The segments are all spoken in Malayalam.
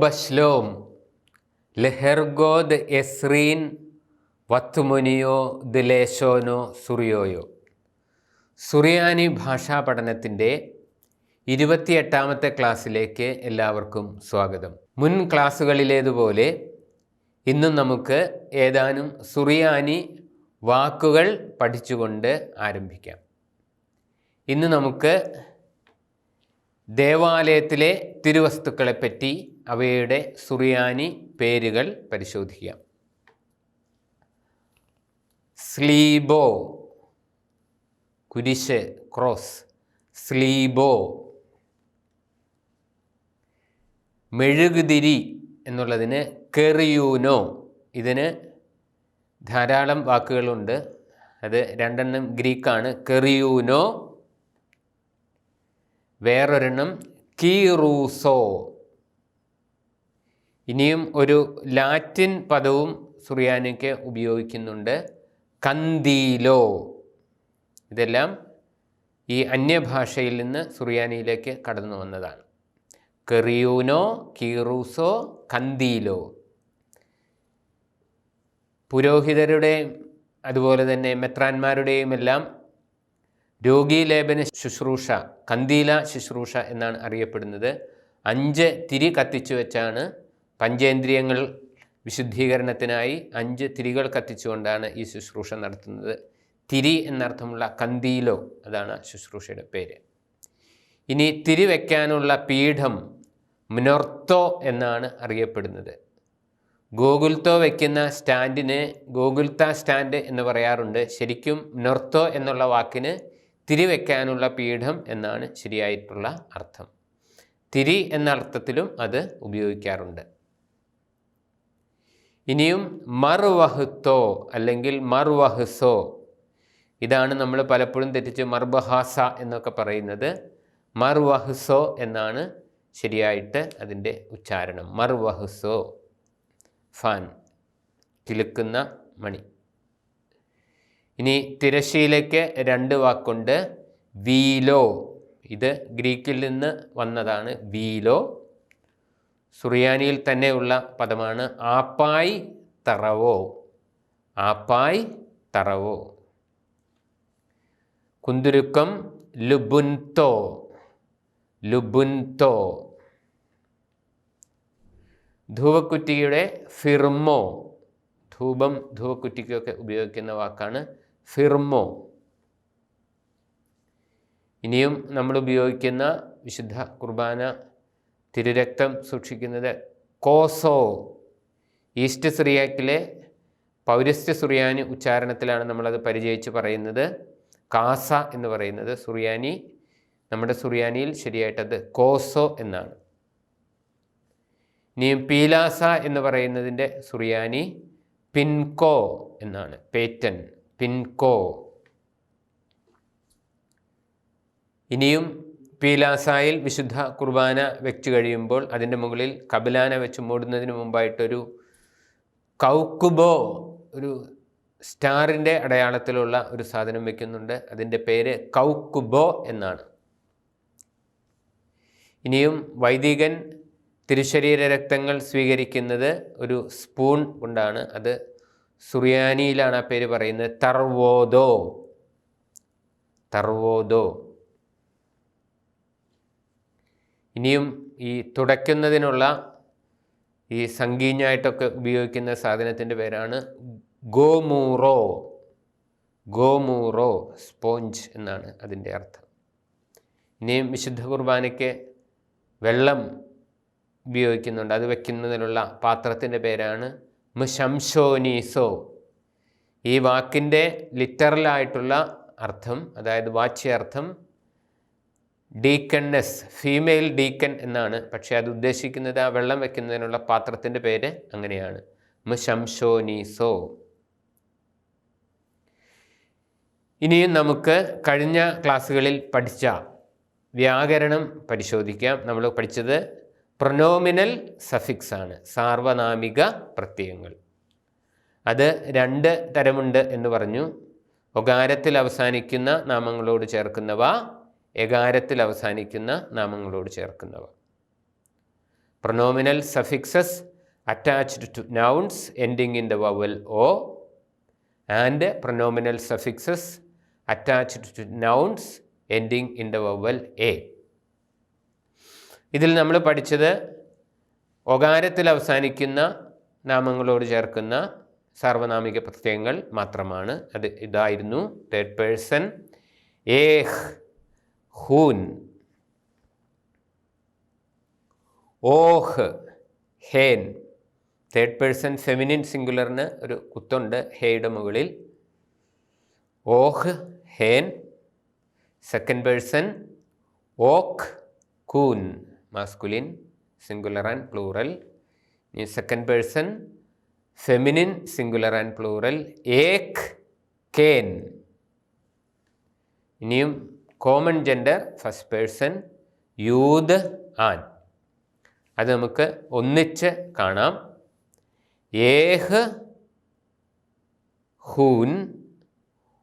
ബശ്ലോം ലെഹെർഗോദ് എസ്രീൻ വത്തുമുനിയോ ദിലേശോനോ സുറിയോയോ. സുറിയാനി ഭാഷാ പഠനത്തിന്റെ ഇരുപത്തിയെട്ടാമത്തെ ക്ലാസ്സിലേക്ക് എല്ലാവർക്കും സ്വാഗതം. മുൻ ക്ലാസ്സുകളിലേതുപോലെ ഇന്നും നമുക്ക് ഏതാനും സുറിയാനി വാക്കുകൾ പഠിച്ചുകൊണ്ട് ആരംഭിക്കാം. ഇന്ന് നമുക്ക് ദേവാലയത്തിലെ തിരുവസ്തുക്കളെപ്പറ്റി അവയുടെ സുറിയാനി പേരുകൾ പരിശോധിക്കാം. സ്ലീബോ കുരിശ് ക്രോസ്. സ്ലീബോ മെഴുകുതിരി എന്നുള്ളതിന് കെറിയൂനോ. ഇതിന് ധാരാളം വാക്കുകളുണ്ട്. അത് രണ്ടെണ്ണം ഗ്രീക്കാണ്. കെറിയൂനോ വേറൊരെണ്ണം കീറൂസോ. ഇനിയും ഒരു ലാറ്റിൻ പദവും സുറിയാനിക്ക് ഉപയോഗിക്കുന്നുണ്ട്. കന്തീലോ. ഇതെല്ലാം ഈ അന്യഭാഷയിൽ നിന്ന് സുറിയാനിയിലേക്ക് കടന്നു വന്നതാണ്. കെറിയൂനോ കീറൂസോ കന്തീലോ. പുരോഹിതരുടെയും അതുപോലെ തന്നെ മെത്രാന്മാരുടെയും എല്ലാം രോഗീലേപന ശുശ്രൂഷ കന്തീല ശുശ്രൂഷ എന്നാണ് അറിയപ്പെടുന്നത്. അഞ്ച് തിരി കത്തിച്ചു വെച്ചാണ് പഞ്ചേന്ദ്രിയങ്ങൾ വിശുദ്ധീകരണത്തിനായി അഞ്ച് തിരികൾ കത്തിച്ചുകൊണ്ടാണ് ഈ ശുശ്രൂഷ നടത്തുന്നത്. തിരി എന്നർത്ഥമുള്ള കന്തീലോ അതാണ് ശുശ്രൂഷയുടെ പേര്. ഇനി തിരി വയ്ക്കാനുള്ള പീഠം മുനോർത്തോ എന്നാണ് അറിയപ്പെടുന്നത്. ഗോകുൽത്തോ വയ്ക്കുന്ന സ്റ്റാൻഡിന് ഗോകുൽത്ത സ്റ്റാൻഡ് എന്ന് പറയാറുണ്ട്. ശരിക്കും നൊർത്തോ എന്നുള്ള വാക്കിന് തിരി വയ്ക്കാനുള്ള പീഠം എന്നാണ് ശരിയായിട്ടുള്ള അർത്ഥം. തിരി എന്ന അർത്ഥത്തിലും അത് ഉപയോഗിക്കാറുണ്ട്. ഇനിയും മർവഹുത്തോ അല്ലെങ്കിൽ മർവഹുസോ. ഇതാണ് നമ്മൾ പലപ്പോഴും തെറ്റിച്ച് മർബഹാസ എന്നൊക്കെ പറയുന്നത്. മർവഹുസോ എന്നാണ് ശരിയായിട്ട് അതിന്റെ ഉച്ചാരണം. മർവഹുസോ. ഫാൻ. കിലുക്കുന്ന മണി. ഇനി തിരശ്ശീലയ്ക്ക് രണ്ട് വാക്കുണ്ട്. വീലോ. ഇത് ഗ്രീക്കിൽ നിന്ന് വന്നതാണ്. വീലോ. സുറിയാനിയിൽ തന്നെയുള്ള പദമാണ്. ആപ്പായ് തറവോ. ആപ്പായ് തറവോ. കുന്തുരുക്കം ലുബുൻതോ. ലുബുൻതോ. ധൂവക്കുറ്റിയുടെ ഫിർമോ. ധൂപം ധൂവക്കുറ്റിക്കൊക്കെ ഉപയോഗിക്കുന്ന വാക്കാണ്. ഫിർമോ. ഇനിയും നമ്മൾ ഉപയോഗിക്കുന്ന വിശുദ്ധ കുർബാന തിരുരക്തം സൂക്ഷിക്കുന്നത് കോസോ. ഈസ്റ്റ് സിറിയാക്കിലെ പൗരസ്ത്യ സുറിയാനി ഉച്ചാരണത്തിലാണ് നമ്മളത് പരിചയിച്ച് പറയുന്നത്. കാസ എന്ന് പറയുന്നത് സുറിയാനി നമ്മുടെ സുറിയാനിയിൽ ശരിയായിട്ടത് കോസോ എന്നാണ്. ഇനിയും പീലാസ എന്ന് പറയുന്നതിന്റെ സുറിയാനി പിൻകോ എന്നാണ് പേറ്റൻ. പിൻകോ. ഇനിയും പീലാസായിൽ വിശുദ്ധ കുർബാന വെച്ചു കഴിയുമ്പോൾ അതിന്റെ മുകളിൽ കബിലാന വെച്ച് മൂടുന്നതിന് മുമ്പായിട്ടൊരു കൗക്കുബോ ഒരു സ്റ്റാറിന്റെ അടയാളത്തിലുള്ള ഒരു സാധനം വയ്ക്കുന്നുണ്ട് അതിന്റെ പേര് കൗക്കുബോ എന്നാണ്. ഇനിയും വൈദികൻ തിരുശരീര രക്തങ്ങൾ സ്വീകരിക്കുന്നത് ഒരു സ്പൂൺ കൊണ്ടാണ്. അത് സുറിയാനിയിലാണ് ആ പേര് പറയുന്നത്. തർവോദോ. തർവോദോ. ഇനിയും ഈ തുടയ്ക്കുന്നതിനുള്ള ഈ സംഗീഞ്ഞായിട്ടൊക്കെ ഉപയോഗിക്കുന്ന സാധനത്തിന്റെ പേരാണ് ഗോമൂറോ. ഗോമൂറോ സ്പോഞ്ച് എന്നാണ് അതിന്റെ അർത്ഥം. ഇനിയും വിശുദ്ധ കുർബാനയ്ക്ക് വെള്ളം ഉപയോഗിക്കുന്നുണ്ട്. അത് വയ്ക്കുന്നതിനുള്ള പാത്രത്തിന്റെ പേരാണ് മുശംശോനീസോ ഈ വാക്കിന്റെ ലിറ്ററലായിട്ടുള്ള അർത്ഥം അതായത് വാച്യാർത്ഥം ഡീക്കണ്ണസ് ഫീമെയിൽ ഡീക്കൻ എന്നാണ്. പക്ഷേ അത് ഉദ്ദേശിക്കുന്നത് ആ വെള്ളം വയ്ക്കുന്നതിനുള്ള പാത്രത്തിന്റെ പേര് അങ്ങനെയാണ്. മുശംശോനീസോ ഇനിയും നമുക്ക് കഴിഞ്ഞ ക്ലാസ്സുകളിൽ പഠിച്ച വ്യാകരണം പരിശോധിക്കാം. നമ്മൾ പഠിച്ചത് പ്രൊനോമിനൽ സഫിക്സ് ആണ് സാർവനാമിക പ്രത്യയങ്ങൾ. അത് രണ്ട് തരമുണ്ട് എന്ന് പറഞ്ഞു. ഒകാരത്തിൽ അവസാനിക്കുന്ന നാമങ്ങളോട് ചേർക്കുന്നവ എകാരത്തിൽ അവസാനിക്കുന്ന നാമങ്ങളോട് ചേർക്കുന്നവ. Pronominal suffixes attached to nouns ending in the vowel O and pronominal suffixes attached to nouns ending in the vowel A ഇതിൽ നമ്മൾ പഠിച്ചത് ഒകാരത്തിൽ അവസാനിക്കുന്ന നാമങ്ങളോട് ചേർക്കുന്ന സാർവനാമിക പ്രത്യയങ്ങൾ മാത്രമാണ്. അത് ഇതായിരുന്നു. തേർഡ് പേഴ്സൺ ഏഹ് ഹൂൻ ഓഹ് ഹേൻ. തേർഡ് പേഴ്സൺ ഫെമിനിൻ സിംഗുലറിന് ഒരു കുത്തുണ്ട്. ഹേയുടെ മുകളിൽ. ഓഹ് ഹേൻ. സെക്കൻഡ് പേഴ്സൺ ഓക്ക് കൂൻ. മാസ്കുലിൻ സിംഗുലർ ആൻഡ് പ്ലൂറൽ ഇനി second person feminine singular and plural ഏക് കേൻ ഇനിയും കോമൺ ജെൻഡർ ഫസ്റ്റ് പേഴ്സൺ യൂത് ആൻ അത് നമുക്ക് ഒന്നിച്ച് കാണാം. ഏഹ് ഹൂൻ.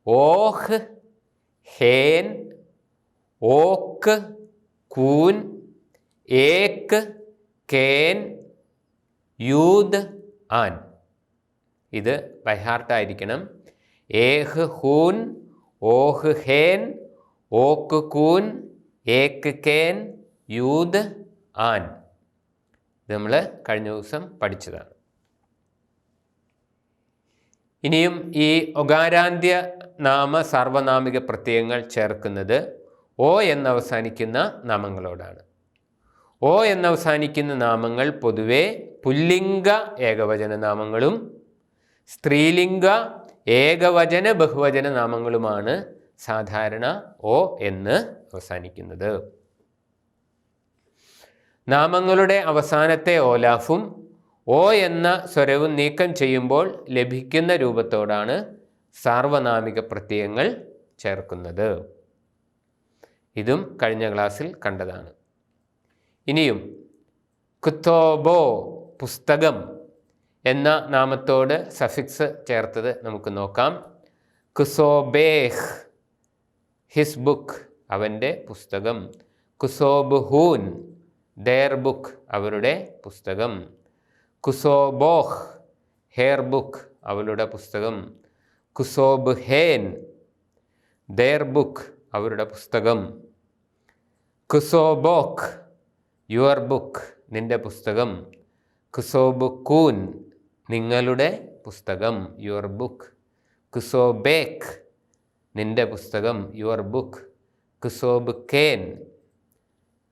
ഓഹ് ഹേൻ. ഓക്ക് കൂൻ. ഏക്ക് കേൻ യൂത് ആൻ. ഇത് ബൈഹാർട്ടായിരിക്കണം ഏഹ് ഹൂൻ ഓഹ് ഹേൻ ഓക്ക് കൂൻ ഏക്ക് കേൻ യൂത് ആൻ. ഇത് നമ്മൾ കഴിഞ്ഞ ദിവസം പഠിച്ചതാണ്. ഇനിയും ഈ ഒകാരാന്ത്യ നാമ സാർവനാമിക പ്രത്യയങ്ങൾ ചേർക്കുന്നത് ഓ എന്നവസാനിക്കുന്ന നാമങ്ങളോടാണ്. ഓ എന്നവസാനിക്കുന്ന നാമങ്ങൾ പൊതുവെ പുല്ലിംഗ ഏകവചന നാമങ്ങളും സ്ത്രീലിംഗ ഏകവചന ബഹുവചന നാമങ്ങളുമാണ് സാധാരണ ഓ എന്ന് അവസാനിക്കുന്നത്. നാമങ്ങളുടെ അവസാനത്തെ ഓലാഫും ഓ എന്ന സ്വരവും നീക്കം ചെയ്യുമ്പോൾ ലഭിക്കുന്ന രൂപത്തോടാണ് സാർവനാമിക പ്രത്യയങ്ങൾ ചേർക്കുന്നത്. ഇതും കഴിഞ്ഞ ക്ലാസ്സിൽ കണ്ടതാണ്. ഇനിയും കുത്തോബോ പുസ്തകം എന്ന നാമത്തോട് സഫിക്സ് ചേർത്തത് നമുക്ക് നോക്കാം. കുസോബേഹ് ഹിസ് ബുക്ക് അവന്റെ പുസ്തകം. കുസോബ് ഹൂൻ ദെയർ ബുക്ക് അവരുടെ പുസ്തകം. കുസോബോഹ് ഹെയർ ബുക്ക് അവളുടെ പുസ്തകം. കുസോബ് ഹേൻ ദെയർ ബുക്ക് അവരുടെ പുസ്തകം. കുസോബോക്ക് യുവർ ബുക്ക് നിന്റെ പുസ്തകം. കുസോബ് കൂൻ നിങ്ങളുടെ പുസ്തകം യുവർ ബുക്ക്. കുസോബേക്ക് നിന്റെ പുസ്തകം യുവർ ബുക്ക്. കുസോബ് കേൻ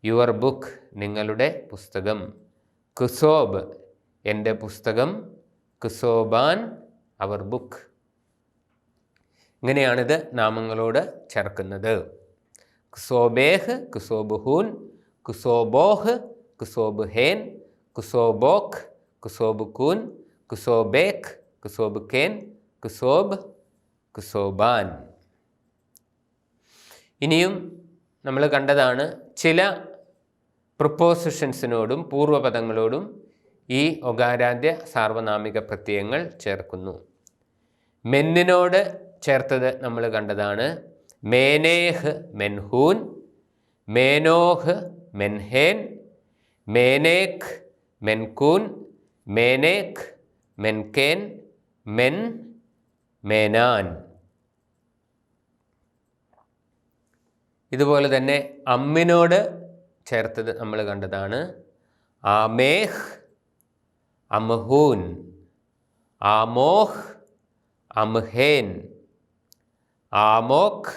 യുവർ ബുക്ക് നിങ്ങളുടെ പുസ്തകം. കുസോബ് എന്റെ പുസ്തകം. കുസോബാൻ അവർ ബുക്ക്. ഇങ്ങനെയാണിത് നാമങ്ങളോട് ചേർക്കുന്നത്. കുസോബേഹ് കുസോബ് ഹൂൻ കുസോബോഹ് കുസോബ് ഹേൻ കുസോബോക്ക് കുസോബ് കൂൻ കുസോബേക്ക് കുസോബ് കേൻ കുസോബ് കുസോബാൻ. ഇനിയും നമ്മൾ കണ്ടതാണ് ചില പ്രിപ്പോസിഷൻസിനോടും പൂർവപദങ്ങളോടും ഈ ഒകാരാദ്യ സാർവനാമിക പ്രത്യയങ്ങൾ ചേർക്കുന്നു. മെന്നിനോട് ചേർത്തത് നമ്മൾ കണ്ടതാണ് മേനേഹ് മെൻഹൂൻ മേനോഹ് മെൻഹേൻ മേനേഖ് മെൻകൂൻ മേനേഖ് മെൻകേൻ മെൻ മേനാൻ. ഇതുപോലെ തന്നെ അമ്മിനോട് ചേർത്തത് നമ്മൾ കണ്ടതാണ്. ആമേഹ് അംഹൂൻ ആമോഹ് അംഹേൻ ആമോക്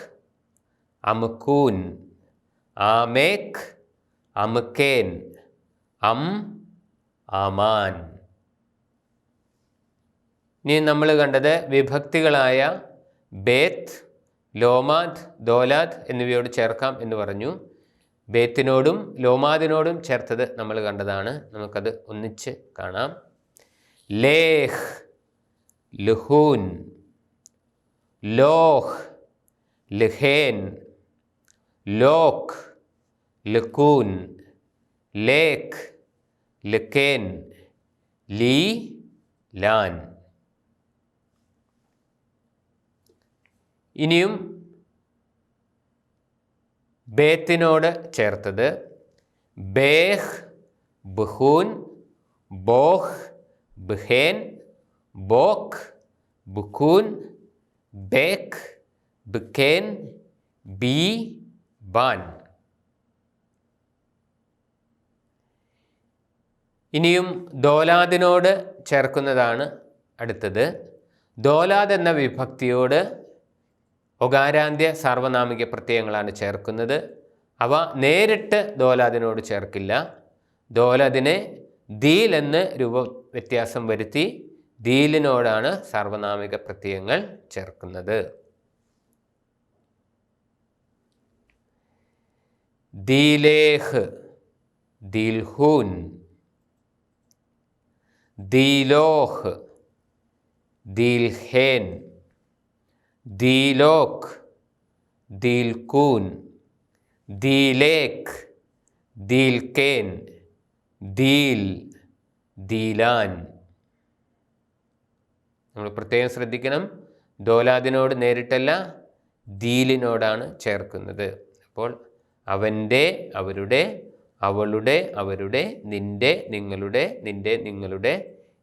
അമുക്കൂൻ ആമേക് അമുക്കേൻ അം അമാൻ. ഇനി നമ്മൾ കണ്ടത് വിഭക്തികളായ ബേത്ത് ലോമാദ് ദോലാദ് എന്നിവയോട് ചേർക്കാം എന്ന് പറഞ്ഞു. ബേത്തിനോടും ലോമാദിനോടും ചേർത്തത് നമ്മൾ കണ്ടതാണ്. നമുക്കത് ഒന്നിച്ച് കാണാം. ലേഹ് ലുഹൂൻ. ലോഹ് ലിഹേൻ. ലോക് ലുക്കൂൻ ലേക്ക് ലക്കേൻ ലീ ലാൻ. ഇനിയും ബേത്തിനോട് ചേർത്തത് ബേഹ് ബഹൂൻ ബോഹ് ബഹേൻ ബോക്ക് ബുക്കൂൻ ബേക്ക് ബിക്കേൻ ബി ബാൻ. ഇനിയും ദോലാദിനോട് ചേർക്കുന്നതാണ് അടുത്തത്. ദോലാദ് എന്ന വിഭക്തിയോട് ഒകാരാന്ത്യ സാർവനാമിക പ്രത്യയങ്ങളാണ് ചേർക്കുന്നത്. അവ നേരിട്ട് ദോലാദിനോട് ചേർക്കില്ല. ദോലദിനെ ദീൽ എന്ന് രൂപ വ്യത്യാസം വരുത്തി ദീലിനോടാണ് സാർവനാമിക പ്രത്യയങ്ങൾ ചേർക്കുന്നത്. ദീലേഹ് ദിൽഹൂൻ ദീലോഹ് ദീൽഹേൻ ദീലോക് ദീൽകൂൻ ദീലേക്ക് ദീൽക്കേൻ ദീൽ ദീലാൻ. നമ്മൾ പ്രത്യേകം ശ്രദ്ധിക്കണം. ദോലാദിനോട് നേരിട്ടല്ല ദീലിനോടാണ് ചേർക്കുന്നത്. അപ്പോൾ അവന്റെ അവരുടെ അവളുടെ അവരുടെ നിന്റെ നിങ്ങളുടെ നിന്റെ നിങ്ങളുടെ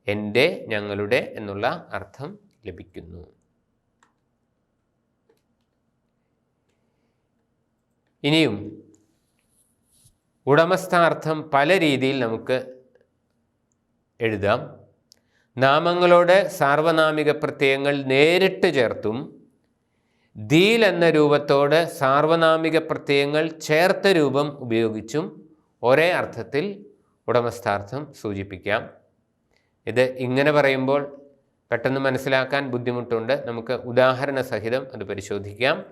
എന്റെ ഞങ്ങളുടെ എന്നുള്ള അർത്ഥം ലഭിക്കുന്നു. ഇനിയും ഉടമസ്ഥാർത്ഥം പല രീതിയിൽ നമുക്ക് എഴുതാം. നാമങ്ങളോട് സാർവനാമിക പ്രത്യയങ്ങൾ നേരിട്ട് ചേർത്തും ദീൽ എന്ന രൂപത്തോട് സാർവനാമിക പ്രത്യയങ്ങൾ ചേർത്ത രൂപം ഉപയോഗിച്ചും ഒരേ അർത്ഥത്തിൽ ഉടമസ്ഥാർത്ഥം സൂചിപ്പിക്കാം. ഇത് ഇങ്ങനെ പറയുമ്പോൾ പെട്ടെന്ന് മനസ്സിലാക്കാൻ ബുദ്ധിമുട്ടുണ്ട്. നമുക്ക് ഉദാഹരണ സഹിതം അത് പരിശോധിക്കാം.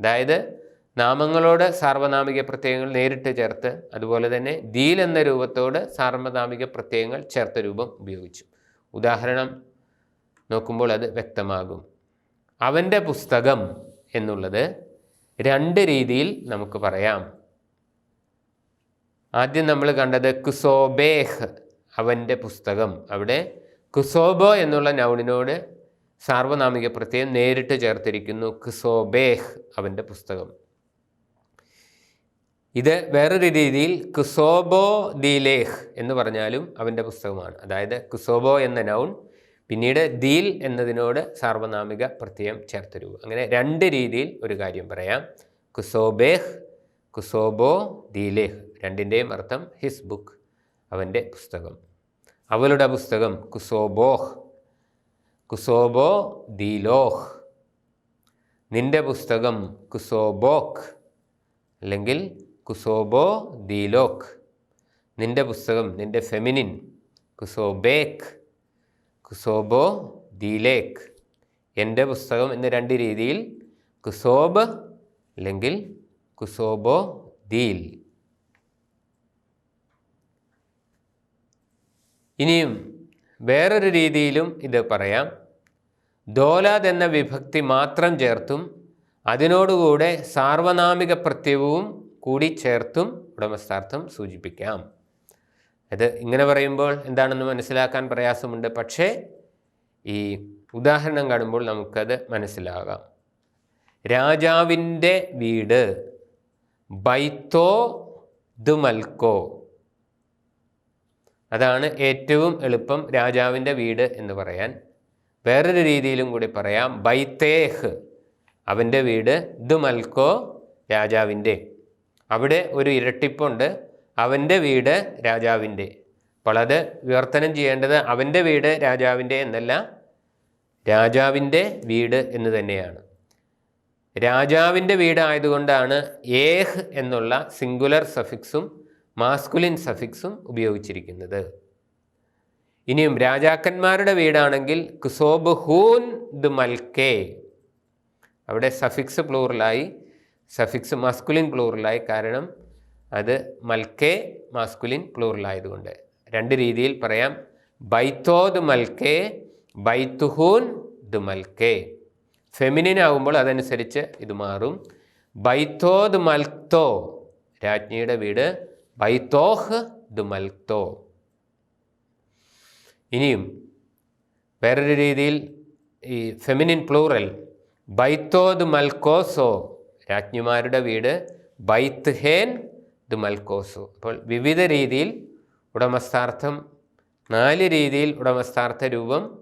അതായത് നാമങ്ങളോട് സാർവനാമിക പ്രത്യയങ്ങൾ നേരിട്ട് ചേർത്ത് അതുപോലെ തന്നെ ദീൽ എന്ന രൂപത്തോട് സാർവനാമിക പ്രത്യയങ്ങൾ ചേർത്ത രൂപം ഉപയോഗിച്ചു. ഉദാഹരണം നോക്കുമ്പോൾ അത് വ്യക്തമാകും. അവന്റെ പുസ്തകം എന്നുള്ളത് രണ്ട് രീതിയിൽ നമുക്ക് പറയാം. ആദ്യം നമ്മൾ കണ്ടത് കുസോബേഹ് അവന്റെ പുസ്തകം. അവിടെ കുസോബോ എന്നുള്ള നൗണിനോട് സാർവനാമിക പ്രത്യയം നേരിട്ട് ചേർത്തിരിക്കുന്നു കുസോബേഹ് അവന്റെ പുസ്തകം. ഇത് വേറൊരു രീതിയിൽ കുസോബോ ദീലേഹ് എന്ന് പറഞ്ഞാലും അവന്റെ പുസ്തകമാണ്. അതായത് കുസോബോ എന്ന നൗൺ പിന്നീട് ദീൽ എന്നതിനോട് സാർവനാമിക പ്രത്യയം ചേർത്ത് രൂപ അങ്ങനെ രണ്ട് രീതിയിൽ ഒരു കാര്യം പറയാം. കുസോബേഹ് കുസോബോ ദീലേഹ് രണ്ടിന്റെയും അർത്ഥം ഹിസ് ബുക്ക് അവന്റെ പുസ്തകം. അവളുടെ പുസ്തകം കുസോബോഹ് കുസോബോ ദീലോഹ് നിന്റെ പുസ്തകം കുസോബോക്ക് അല്ലെങ്കിൽ കുസോബോ ദീലോക്ക് നിന്റെ പുസ്തകം നിന്റെ ഫെമിനിൻ കുസോബേക്ക് കുസോബോ ദീലേക്ക് എന്റെ പുസ്തകം എന്ന രണ്ട് രീതിയിൽ കുസോബ് അല്ലെങ്കിൽ കുസോബോ ദീൽ. ഇനിയും വേറൊരു രീതിയിലും ഇത് പറയാം. ദോലാദ് എന്ന വിഭക്തി മാത്രം ചേർത്തും അതിനോടുകൂടെ സാർവനാമിക പ്രത്യയവും കൂടി ചേർത്തും ഉടമസ്ഥാർത്ഥം സൂചിപ്പിക്കാം. അത് ഇങ്ങനെ പറയുമ്പോൾ എന്താണെന്ന് മനസ്സിലാക്കാൻ പ്രയാസമുണ്ട്. പക്ഷേ ഈ ഉദാഹരണം കാണുമ്പോൾ നമുക്കത് മനസ്സിലാകാം. രാജാവിന്റെ വീട് ബൈത്തോ ദുമൽക്കോ. അതാണ് ഏറ്റവും എളുപ്പം രാജാവിന്റെ വീട് എന്ന് പറയാൻ. വേറൊരു രീതിയിലും കൂടി പറയാം. ബൈത്തേഹ് അവന്റെ വീട് ദുമൽക്കോ രാജാവിന്റെ. അവിടെ ഒരു ഇരട്ടിപ്പുണ്ട്. അവന്റെ വീട് രാജാവിന്റെ. അപ്പോൾ അത് വിവർത്തനം ചെയ്യേണ്ടത് അവന്റെ വീട് രാജാവിന്റെ എന്നല്ല രാജാവിന്റെ വീട് എന്ന് തന്നെയാണ്. രാജാവിന്റെ വീടായതുകൊണ്ടാണ് ഏഹ് എന്നുള്ള സിംഗുലർ സഫിക്സും മാസ്കുലിൻ സഫിക്സും ഉപയോഗിച്ചിരിക്കുന്നത്. ഇനിയും രാജാക്കന്മാരുടെ വീടാണെങ്കിൽ കുസോബ് ഹൂൻ ദ് മൽക്കേ. അവിടെ സഫിക്സ് പ്ലൂറലായി സഫിക്സ് മാസ്കുലിൻ പ്ലൂറലായി. കാരണം അത് മൽക്കേ മാസ്കുലിൻ പ്ലൂറലായതുകൊണ്ട്. രണ്ട് രീതിയിൽ പറയാം. ബൈത്തോ ദ് മൽക്കേ ബൈത്തുഹൂൻ ദ് മൽക്കേ. ഫെമിനിൻ ആകുമ്പോൾ അതനുസരിച്ച് ഇത് മാറും. ബൈത്തോ ദ് മൽത്തോ രാജ്ഞിയുടെ വീട് ബൈത്തോഹ് ദ് മൽത്തോ. ഇനിയും വേറൊരു രീതിയിൽ ഈ ഫെമിനിൻ പ്ലൂറൽ ബൈത്തോ ദ് മൽക്കോസോ രാജ്ഞിമാരുടെ വീട് ബൈത്ത് ഹേൻ ദ് മൽക്കോസോ. അപ്പോൾ വിവിധ രീതിയിൽ ഉടമസ്ഥാർത്ഥം നാല് രീതിയിൽ ഉടമസ്ഥാർത്ഥ രൂപം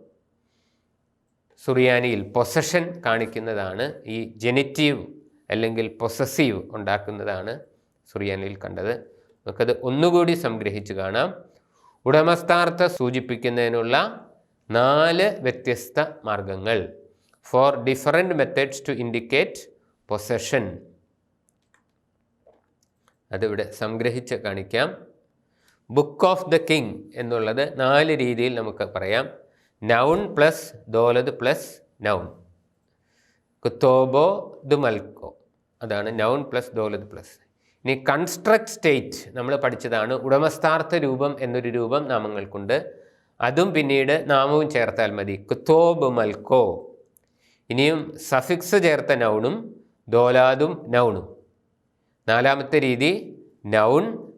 സുറിയാനിയിൽ പൊസഷൻ കാണിക്കുന്നതാണ്. ഈ ജെനിറ്റീവ് അല്ലെങ്കിൽ പൊസസീവ് ഉണ്ടാക്കുന്നതാണ് സുറിയാനിയിൽ കണ്ടത്. നമുക്കത് ഒന്നുകൂടി സംഗ്രഹിച്ച് കാണാം. ഉടമസ്ഥാർത്ഥ സൂചിപ്പിക്കുന്നതിനുള്ള നാല് വ്യത്യസ്ത മാർഗങ്ങൾ. Four different methods to indicate possession അതിവിടെ സംഗ്രഹിച്ച് കാണിക്കാം. ബുക്ക് ഓഫ് ദ കിങ് എന്നുള്ളത് നാല് രീതിയിൽ നമുക്ക് പറയാം. നൗൺ പ്ലസ് ദോലത് പ്ലസ് നൗൺ കുത്തോബോ ദു മൽക്കോ. അതാണ് നൗൺ പ്ലസ് ദോലത് പ്ലസ് ഇനി കൺസ്ട്രക്ട് സ്റ്റേറ്റ് നമ്മൾ പഠിച്ചതാണ്. ഉടമസ്ഥാർത്ഥ രൂപം എന്നൊരു രൂപം നാമങ്ങൾക്കുണ്ട്. അതും പിന്നീട് നാമവും ചേർത്താൽ മതി. കുത്തോബ് മൽക്കോ. ഇനിയും സഫിക്സ് ചേർത്ത നൗണും ദോലാദും നൗണും നാലാമത്തെ രീതി നൗൺ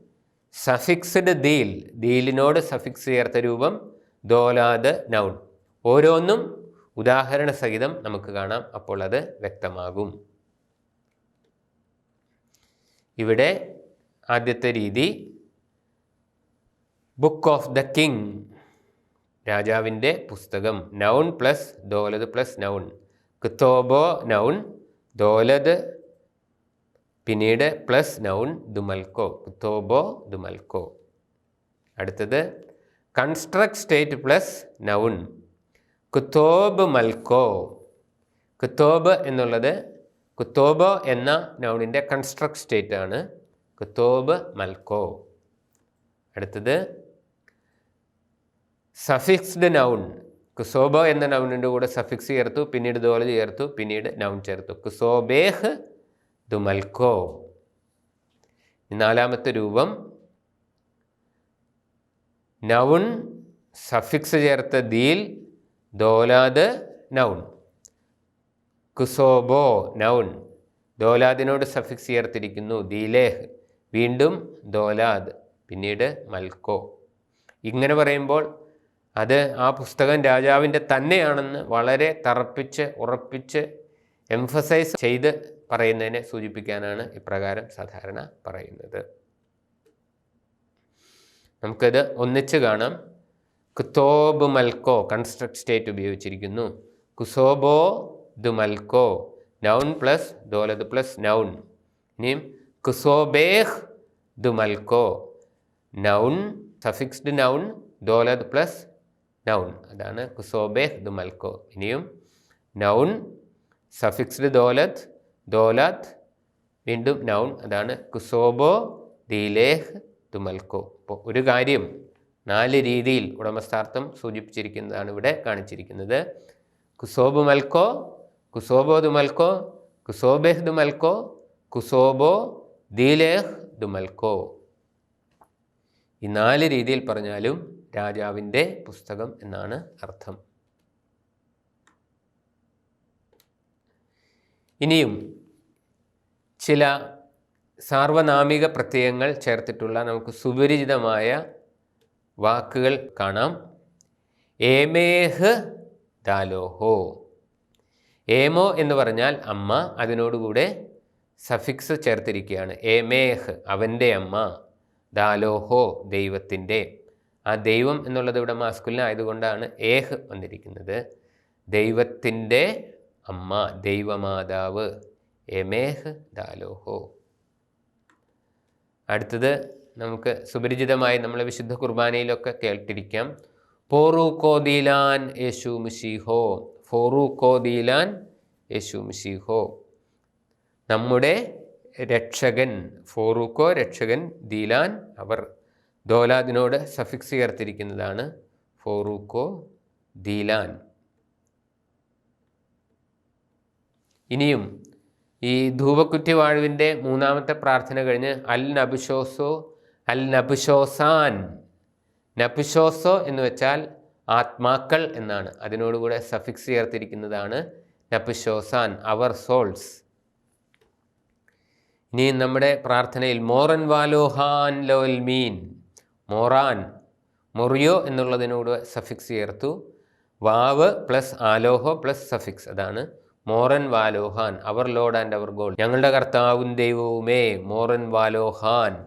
സഫിക്സ്ഡ് ദീൽ ദീലിനോട് സഫിക്സ് ചേർത്ത രൂപം ദോലാദ് നൗൺ. ഓരോന്നും ഉദാഹരണ സഹിതം നമുക്ക് കാണാം. അപ്പോൾ അത് വ്യക്തമാകും. ഇവിടെ ആദ്യത്തെ രീതി ബുക്ക് ഓഫ് ദ കിങ് രാജാവിന്റെ പുസ്തകം. നൗൺ പ്ലസ് ദോലത് പ്ലസ് നൗൺ. കിത്തോബോ നൗൺ. ദോലത് പിന്നീട് പ്ലസ് നൗൺ. ദുമൽക്കോ. കുത്തോബോ ദുമൽക്കോ. അടുത്തത് കൺസ്ട്രക്ട് സ്റ്റേറ്റ് പ്ലസ് നൗൺ കുത്തോബ് മൽക്കോ. കുത്തോബ് എന്നുള്ളത് കുത്തോബ് എന്ന നൗണിന്റെ കൺസ്ട്രക്ട് സ്റ്റേറ്റ് ആണ്. കുത്തോബ് മൽക്കോ. അടുത്തത് സഫിക്സ്ഡ് നൗൺ കുസോബ എന്ന നൗണിന്റെ കൂടെ സഫിക്സ് ചേർത്തു പിന്നീട് ദോല ചേർത്തു പിന്നീട് നൗൺ ചേർത്തു. കുസോബേഹ് ദുമൽക്കോ. നാലാമത്തെ രൂപം നൗൺ സഫിക്സ് ചേർത്ത ദീൽ ദോലാദ് നൗൺ. കുസോബോ നൗൺ. ദോലാദിനോട് സഫിക്സ് ചേർത്തിരിക്കുന്നു ദീലേഹ്. വീണ്ടും ദോലാദ് പിന്നീട് മൽക്കോ. ഇങ്ങനെ പറയുമ്പോൾ അത് ആ പുസ്തകം രാജാവിന്റെ തന്നെയാണെന്ന് വളരെ തറപ്പിച്ച് ഉറപ്പിച്ച് എംഫസൈസ് ചെയ്ത് പറയുന്നതിനെ സൂചിപ്പിക്കാനാണ് ഇപ്രകാരം സാധാരണ പറയുന്നത്. നമുക്കത് ഒന്നിച്ച് കാണാം. കുത്തോബ് മൽക്കോ കൺസ്ട്രക്ട് സ്റ്റേറ്റ് ഉപയോഗിച്ചിരിക്കുന്നു. കുസോബോ ദു മൽക്കോ നൗൺ പ്ലസ് ദോലത് പ്ലസ് നൗൺ ഇനിയും കുസോബേഹ് ദു മൽക്കോ നൗൺ സഫിക്സ്ഡ് നൗൺ ദോലത് പ്ലസ് നൗൺ അതാണ് കുസോബേഹ് ദു മൽക്കോ. ഇനിയും നൗൺ സഫിക്സ്ഡ് ദോലത് ദോലത് വീണ്ടും നൗൺ അതാണ് കുസോബോ ദീലേഹ് ദുമൽക്കോ അപ്പോൾ ഒരു കാര്യം നാല് രീതിയിൽ ഉടമസ്ഥാർത്ഥം സൂചിപ്പിച്ചിരിക്കുന്നതാണ് ഇവിടെ കാണിച്ചിരിക്കുന്നത്. കുസോബ് മൽക്കോ കുസോബോ ദുമൽക്കോ കുസോബേഹ് ദുമൽക്കോ കുസോബോ ദീലേഹ് ദുമൽക്കോ ഈ നാല് രീതിയിൽ പറഞ്ഞാലും രാജാവിന്റെ പുസ്തകം എന്നാണ് അർത്ഥം. ഇനിയും ചില സാർവനാമിക പ്രത്യയങ്ങൾ ചേർത്തിട്ടുള്ള നമുക്ക് സുപരിചിതമായ വാക്കുകൾ കാണാം. ഏമേഹ് ദാലോഹോ. ഏമോ എന്ന് പറഞ്ഞാൽ അമ്മ അതിനോടുകൂടെ സഫിക്സ് ചേർത്തിരിക്കുകയാണ്. ഏമേഹ് അവന്റെ അമ്മ ദാലോഹോ ദൈവത്തിന്റെ. ആ ദൈവം എന്നുള്ളത് ഇവിടെ മാസ്കുലിൻ ആയതുകൊണ്ടാണ് ഏഹ് വന്നിരിക്കുന്നത്. ദൈവത്തിന്റെ അമ്മ ദൈവമാതാവ്. എമേഹ് ദാലോഹോ. അടുത്തത് നമുക്ക് സുപരിചിതമായി നമ്മളെ വിശുദ്ധ കുർബാനയിലൊക്കെ കേട്ടിരിക്കാം. പോറൂക്കോദീലാൻ യേശു മിശിഹോ ഫോറൂക്കോദീലാൻ യേശു മിഷിഹോ നമ്മുടെ രക്ഷകൻ ഫോറൂക്കോ രക്ഷകൻ ദീലാൻ അവർ ദോലാദിനോട് സഫിക്സ് ചേർത്തിരിക്കുന്നതാണ്. ഫോറൂക്കോ ദീലാൻ. ഇനിയും ഈ ധൂപക്കുറ്റി വാഴുവിന്റെ മൂന്നാമത്തെ പ്രാർത്ഥന കഴിഞ്ഞ് അൽ നബുഷോസോ അൽ നബുഷോസാൻ നബുഷോസോ എന്ന് വെച്ചാൽ ആത്മാക്കൾ എന്നാണ്. അതിനോടുകൂടെ സഫിക്സ് ചേർത്തിരിക്കുന്നതാണ് നബുഷോസാൻ അവർ സോൾസ്. ഇനി നമ്മുടെ പ്രാർത്ഥനയിൽ മോറൻ വാലോഹാൻ ലോൽ മീൻ മോറാൻ മൊറിയോ എന്നുള്ളതിനോട് സഫിക്സ് ചേർത്തു. വാവ് പ്ലസ് ആലോഹോ പ്ലസ് സഫിക്സ് അതാണ് മോറൻ വാലോഹാൻ our lord and our god ഞങ്ങളുടെ കർത്താവും ദൈവവുമേ മോറൻ വാലോഹാൻ.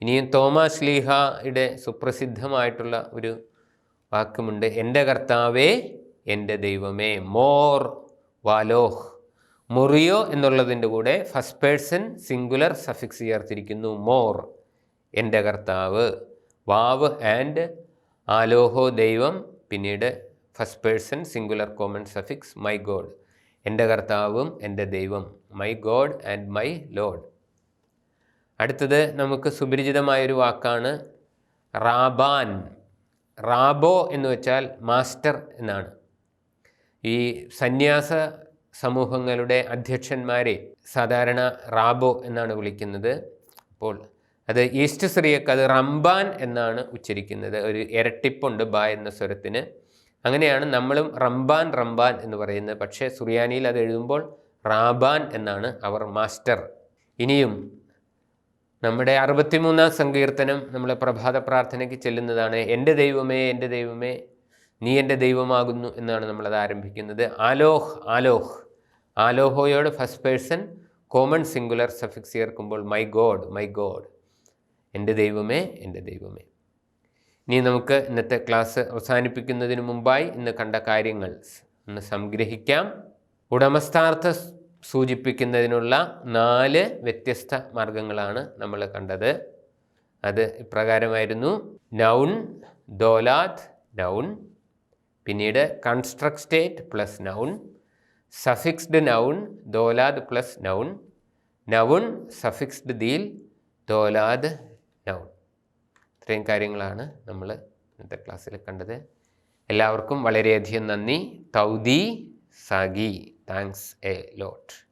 ഇനിയും തോമസ് ലീഹയുടെ സുപ്രസിദ്ധമായിട്ടുള്ള ഒരു വാക്കുമുണ്ട് എന്റെ കർത്താവേ എന്റെ ദൈവമേ. മോർ വാലോഹ്. മൊറിയോ എന്നുള്ളതിന്റെ കൂടെ ഫസ്റ്റ് പേഴ്സൺ സിംഗുലർ സഫിക്സ് ചേർത്തിരിക്കുന്നു മോർ എന്റെ കർത്താവ്. വാവ് ആൻഡ് ആലോഹോ ദൈവം പിന്നീട് first person singular common suffix my god എന്റെ കർത്താവും എന്റെ ദൈവം my god and my lord അടുത്തത് നമുക്ക് സുപരിചിതമായൊരു വാക്കാണ് റാബാൻ. റാബോ എന്ന് വെച്ചാൽ മാസ്റ്റർ എന്നാണ്. ഈ സന്യാസ സമൂഹങ്ങളുടെ അധ്യക്ഷന്മാരെ സാധാരണ റാബോ എന്നാണ് വിളിക്കുന്നത്. അപ്പോൾ അത് ഈസ്റ്റ് സിറിയക്ക് അത് റംബാൻ എന്നാണ് ഉച്ചരിക്കുന്നത്. ഒരു ഇരട്ടിപ്പുണ്ട് ബ എന്ന സ്വരത്തിന്. അങ്ങനെയാണ് നമ്മളും റംബാൻ റംബാൻ എന്ന് പറയുന്നത്. പക്ഷേ സുറിയാനിയിൽ അത് എഴുതുമ്പോൾ റാബാൻ എന്നാണ് അവർ മാസ്റ്റർ. ഇനിയും നമ്മുടെ അറുപത്തിമൂന്നാം സങ്കീർത്തനം നമ്മൾ പ്രഭാത പ്രാർത്ഥനയ്ക്ക് ചെല്ലുന്നതാണ്. എന്റെ ദൈവമേ എന്റെ ദൈവമേ നീ എന്റെ ദൈവമാകുന്നു എന്നാണ് നമ്മളത് ആരംഭിക്കുന്നത്. ആലോഹ് ആലോഹ്. ആലോഹോയോട് first person common singular suffix ചേർക്കുമ്പോൾ മൈ ഗോഡ് മൈ ഗോഡ് എന്റെ ദൈവമേ എന്റെ ദൈവമേ. ഇനി നമുക്ക് ഇന്നത്തെ ക്ലാസ് അവസാനിപ്പിക്കുന്നതിന് മുമ്പായി ഇന്ന് കണ്ട കാര്യങ്ങൾ ഒന്ന് സംഗ്രഹിക്കാം. ഉടമസ്ഥാർത്ഥ സൂചിപ്പിക്കുന്നതിനുള്ള നാല് വ്യത്യസ്ത മാർഗങ്ങളാണ് നമ്മൾ കണ്ടത്. അത് ഇപ്രകാരമായിരുന്നു. നൗൺ ദോലാദ് നൗൺ പിന്നീട് construct state plus noun suffixed noun ദോലാദ് plus noun noun suffixed ദീൽ ദോലാദ് ഇത്രയും കാര്യങ്ങളാണ് നമ്മൾ ഇന്നത്തെ ക്ലാസ്സിൽ കണ്ടത്. എല്ലാവർക്കും വളരെയധികം നന്ദി. തൗദി സാഗി. Thanks a lot.